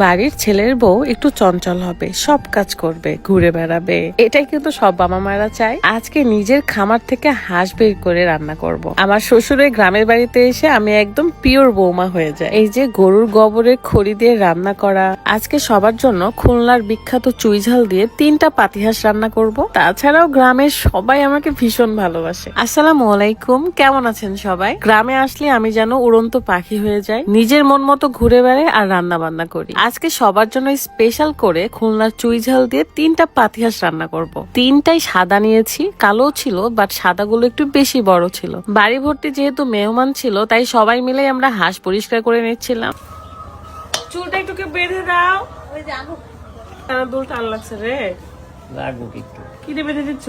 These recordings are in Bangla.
বাড়ির ছেলের বউ একটু চঞ্চল হবে, সব কাজ করবে, ঘুরে বেড়াবে। এটাই কিন্তু সব বাবা মায়েরা চায়। আজকে নিজের খামার থেকে হাঁস বের করে রান্না করব। আমার শ্বশুরের গ্রামের বাড়িতে এসে আমি একদম পিওর বৌমা হয়ে যায় এই যে গরুর গোবরের খড়ি দিয়ে রান্না করা, আজকে সবার জন্য খুলনার বিখ্যাত চুইঝাল দিয়ে তিনটা পাতিহাঁস রান্না করব। তাছাড়াও গ্রামের সবাই আমাকে ভীষণ ভালোবাসে। আসসালামু আলাইকুম, কেমন আছেন সবাই? গ্রামে আসলে আমি যেন উড়ন্ত পাখি হয়ে যাই, নিজের মন মতো ঘুরে বেড়াই আর রান্না বান্না করি। আজকে সবার জন্য স্পেশাল করে খুলনার চুই ঝাল দিয়ে তিনটা পাতিহাঁস রান্না করব। তিনটাই সাদা নিয়েছি কালো ছিল বাট সাদাগুলো একটু বেশি বড় ছিল। বাড়ি ভর্তি যেহেতু মেহমান ছিল তাই সবাই মিলে আমরা হাঁস পরিষ্কার করে নিচ্ছিলাম। চুলটা একটু বেঁধে দাও। টান লাগছে রে। লাগুক একটু কি দিয়ে বেঁধে দিচ্ছ?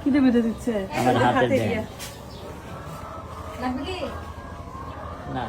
কি দিয়ে বেঁধে দিচ্ছে? আমার হাতে দেন না।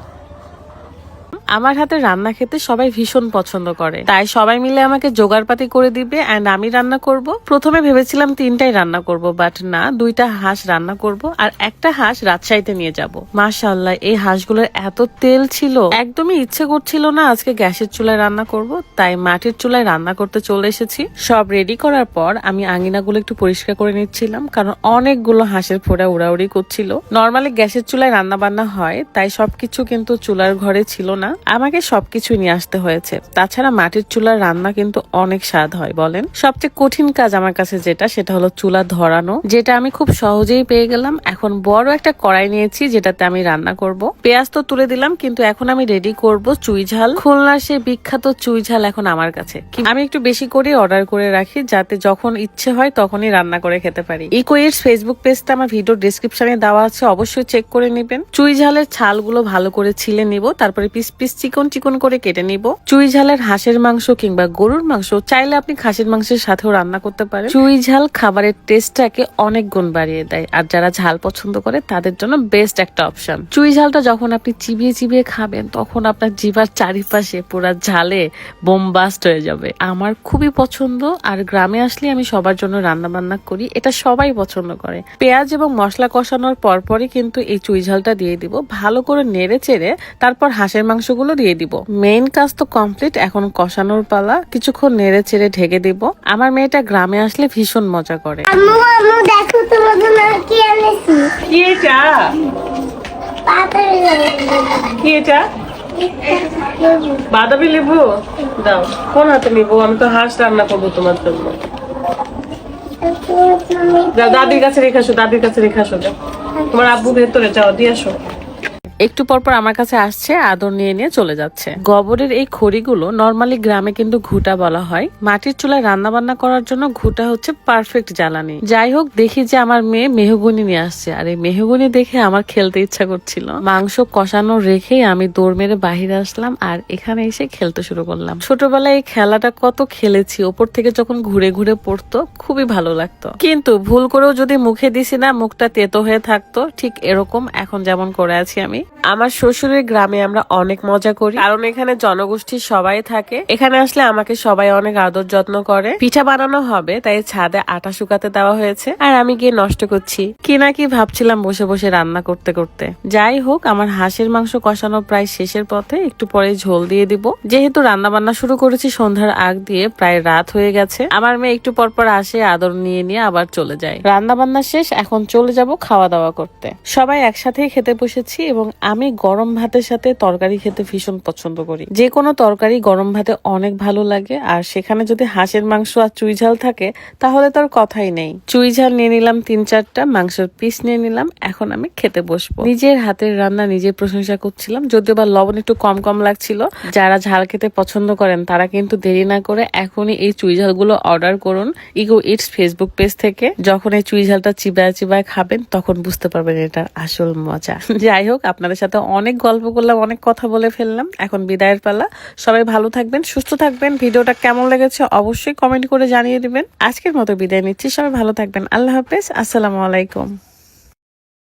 আমার হাতে রান্না খেতে সবাই ভীষণ পছন্দ করে। তাই সবাই মিলে আমাকে জোগাড়পাতি করে দিবে অ্যান্ড আমি রান্না করব। প্রথমে ভেবেছিলাম তিনটাই রান্না করব বাট না, দুইটা হাঁস রান্না করব আর একটা হাঁস রাজশাহীতে নিয়ে যাব। মাশাআল্লাহ, এই হাঁসগুলোর এত তেল ছিল। একদমই ইচ্ছে করছিল না আজকে গ্যাসের চুলায় রান্না করব, তাই মাটির চুলায় রান্না করতে চলে এসেছি। সব রেডি করার পর আমি আঙিনাগুলো একটু পরিষ্কার করে নিচ্ছিলাম, কারণ অনেকগুলো হাঁসের ফোড়া উড়াউড়ি করছিল। নর্মালি গ্যাসের চুলায় রান্না বান্না হয়, তাই সবকিছু কিন্তু চুলার ঘরে ছিল না। আমাকে সবকিছু নিয়ে আসতে হয়েছে। তাছাড়া মাটির চুলার রান্না কিন্তু অনেক স্বাদ হয়, বলেন। সবচেয়ে কঠিন কাজ আমার কাছে যেটা, সেটা হলো চুলা ধরানো, যেটা আমি খুব সহজেই পেয়ে গেলাম। এখন বড় একটা কড়াই নিয়েছি, যেটাতে আমি রান্না করব। পেঁয়াজ তো তুলে দিলাম, কিন্তু এখন আমি রেডি করব চুই ঝাল। খুলনার সেই বিখ্যাত চুই ঝাল এখন আমার কাছে। আমি একটু বেশি করে অর্ডার করে রাখি, যাতে যখন ইচ্ছে হয় তখনই রান্না করে খেতে পারি। ইকোয়ের ফেসবুক পেজটা আমার ভিডিও ডিসক্রিপশনে দেওয়া আছে, অবশ্যই চেক করে নেবেন। চুই ঝালের ছালগুলো ভালো করে ছিলে নিব, তারপরে পিস পিস চিকন চিকন করে কেটে নিব। চুই ঝালের হাঁসের মাংস কিংবা গরুর মাংস চাইলে আপনি খাসির মাংসের সাথেও রান্না করতে পারেন। চুই ঝাল খাবারের টেস্টটাকে অনেক গুণ বাড়িয়ে দেয় আর যারা ঝাল পছন্দ করে তাদের জন্য বেস্ট একটা অপশন চুই ঝালটা যখন আপনি চিবিয়ে চিবিয়ে খাবেন, তখন আপনার জিভার চারিপাশে পুরো ঝালে বোমবাস্ট হয়ে যাবে। আমার খুবই পছন্দ আর গ্রামে আসলে আমি সবার জন্য রান্না বান্না করি, এটা সবাই পছন্দ করে। পেঁয়াজ এবং মশলা কষানোর পরপরই কিন্তু এই চুই ঝালটা দিয়ে দিব। ভালো করে নেড়ে চেড়ে তারপর হাঁসের মাংসগুলো দিয়ে দিব। মেইন কাজ তো কমপ্লিট এখন কষানোর পালা কিছুক্ষণ নেড়ে চেড়ে ঢেকে দিব। আমার মেয়েটা গ্রামে আসলে ভীষণ মজা করে। আম্মু আম্মু দেখো তোমার জন্য কি এনেছি। কি এটা? কি এটা? বাদামি লেবু? দাও। কোন হাতে নিবো? আমি তো হাঁস রান্না করব তোমার জন্য। দাদির কাছে রেখে আসো দাদির কাছে রেখে আসো। তোমার আব্বু ভেতরে যাও দিয়ে আসো। একটু পর পর আমার কাছে আসছে, আদর নিয়ে নিয়ে চলে যাচ্ছে। গোবরের এই খড়িগুলো নর্মালি গ্রামে কিন্তু ঘুটা বলা হয়। মাটির চুলায় রান্না বান্না করার জন্য ঘুটা হচ্ছে পারফেক্ট জ্বালানি। যাই হোক, দেখি যে আমার মেয়ে মেহগুনি নিয়ে আসছে। আর এই মেহগুনি দেখে আমার খেলতে ইচ্ছা করছিল। মাংস কষানো রেখেই আমি দৌড় মেরে বাহিরে আসলাম আর এখানে এসে খেলতে শুরু করলাম। ছোটবেলায় এই খেলাটা কত খেলেছি, ওপর থেকে যখন ঘুরে ঘুরে পড়তো, খুবই ভালো লাগতো। কিন্তু ভুল করেও যদি মুখে দিছি না, মুখটা তেতো হয়ে থাকতো, ঠিক এরকম এখন যেমন করে আছি আমি আমার শ্বশুরের গ্রামে আমরা অনেক মজা করি। কারণ এখানে জনগোষ্ঠীর সবাই থাকে। এখানে আসলে আমাকে সবাই অনেক আদর যত্ন করে। পিঠা বানানো হবে, তাই ছাদে আটা শুকাতে দেওয়া হয়েছে। আর আমি গিয়ে নষ্ট করছি। কি না কি ভাবছিলাম বসে বসে রান্না করতে করতে। যাই হোক, আমার হাঁসের মাংস কষানো প্রায় শেষের পথে একটু পরে ঝোল দিয়ে দিব। যেহেতু রান্না বান্না শুরু করেছি, সন্ধ্যার আগ দিয়ে প্রায় রাত হয়ে গেছে। আমার মেয়ে একটু পর পর আসে, আদর নিয়ে নিয়ে আবার চলে যায়। রান্না বান্না শেষ, এখন চলে যাব খাওয়া দাওয়া করতে। সবাই একসাথেই খেতে বসেছি এবং আমি গরম ভাতের সাথে তরকারি খেতে ভীষণ পছন্দ করি। যে কোনো তরকারি গরম ভাতে অনেক ভালো লাগে, আর সেখানে যদি হাঁসের মাংস আর চুই ঝাল থাকে, তাহলে তার কথাই নেই। চুই ঝাল নিয়ে নিলাম তিন চারটা, মাংসের পিস নিয়ে নিলাম, এখন আমি খেতে বসবো। নিজের হাতের রান্না নিজে প্রশংসা করছিলাম, যদিও বা লবণ একটু কম কম লাগছিল। যারা ঝাল খেতে পছন্দ করেন, তারা কিন্তু দেরি না করে এখনই এই চুই ঝালগুলো অর্ডার করুন। ইগো ইটস ফেসবুক পেজ থেকে, যখন এই চুই ঝালটা চিবায় চিবায় খাবেন, তখন বুঝতে পারবেন এটার আসল মজা। যাই হোক আপনাদের সাথে অনেক গল্প করলাম, অনেক কথা বলে ফেললাম। এখন বিদায়ের পালা। সবাই ভালো থাকবেন, সুস্থ থাকবেন। ভিডিওটা কেমন লেগেছে অবশ্যই কমেন্ট করে জানিয়ে দিবেন। আজকের মতো বিদায় নিচ্ছি। সবাই ভালো থাকবেন। আল্লাহ হাফেজ। আসসালামু আলাইকুম।